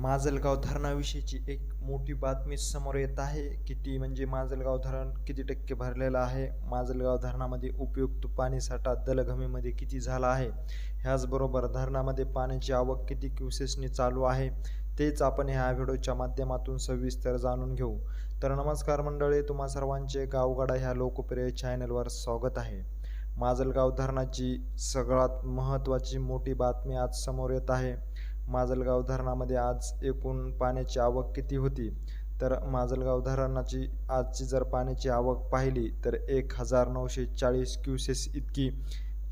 माजलगाव धरणाविषयीची एक मोठी बातमी समोर येत आहे की ती म्हणजे माजलगाव धरण किती टक्के भरलेलं आहे? माजलगाव धरणामध्ये उपयुक्त पाणीसाठा दलघमीमध्ये किती झाला आहे? ह्याचबरोबर धरणामध्ये पाण्याची आवक किती क्युसेसनी चालू आहे? तेच आपण ह्या व्हिडिओच्या माध्यमातून सविस्तर जाणून घेऊ. तर नमस्कार मंडळी तुम्हा सर्वांचे गावगाडा ह्या लोकप्रिय चॅनलवर स्वागत आहे. माजलगाव धरणाची सगळ्यात महत्त्वाची मोठी बातमी आज समोर येत आहे. माजलगाव धरणामध्ये आज एकूण पाण्याची आवक किती होती? तर माजलगाव धरणाची आजची जर पाण्याची आवक पाहिली तर एक हजार नऊशे चाळीस क्युसेस इतकी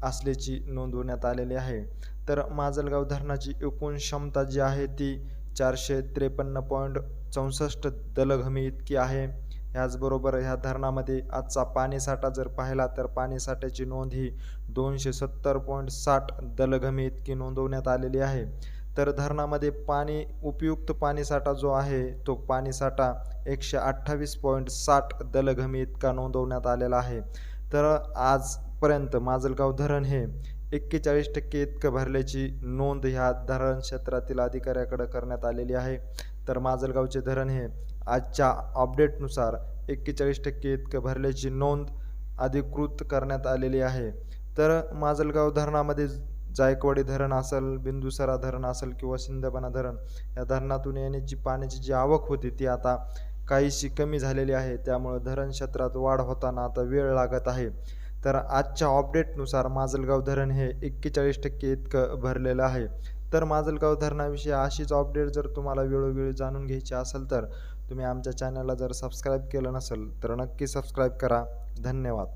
असल्याची नोंदवण्यात आलेली आहे. तर माजलगाव धरणाची एकूण क्षमता जी आहे ती चारशे त्रेपन्न पॉईंट चौसष्ट दलघमी इतकी आहे. ह्याचबरोबर ह्या धरणामध्ये आजचा पाणीसाठा जर पाहिला तर पाणीसाठ्याची नोंद ही दोनशे सत्तर पॉईंट साठ दलघमी इतकी नोंदवण्यात आलेली आहे. तर धरणामध्ये पाणी उपयुक्त पाणीसाठा जो आहे तो पाणीसाठा एकशे अठ्ठावीस पॉईंट साठ दलघमी इतका नोंदवण्यात आलेला आहे. तर आजपर्यंत माजलगाव धरण हे एक्केचाळीस टक्के इतकं भरल्याची नोंद ह्या धरण क्षेत्रातील अधिकाऱ्याकडे करण्यात आलेली आहे. तर माजलगावचे धरण हे आजच्या अपडेटनुसार एक्केचाळीस टक्के इतकं भरल्याची नोंद अधिकृत करण्यात आलेली आहे. तर माजलगाव धरणामध्ये जायकवाडी धरण असेल बिंदुसरा धरण असेल किंवा सिंदबना धरण या धरणातून येण्याची पाण्याची जी आवक होती ती आता काहीशी कमी झालेली आहे. त्यामुळे धरण क्षेत्रात वाढ होताना आता वेळ लागत आहे. तर आजच्या अपडेटनुसार माजलगाव धरण हे एक्केचाळीस टक्के इतकं भरलेलं आहे. तर माजलगाव धरणाविषयी अशीच अपडेट जर तुम्हाला वेळोवेळी जाणून घ्यायची असेल तर तुम्ही आमच्या चॅनलला जर सबस्क्राईब केलं नसेल तर नक्की सबस्क्राईब करा. धन्यवाद.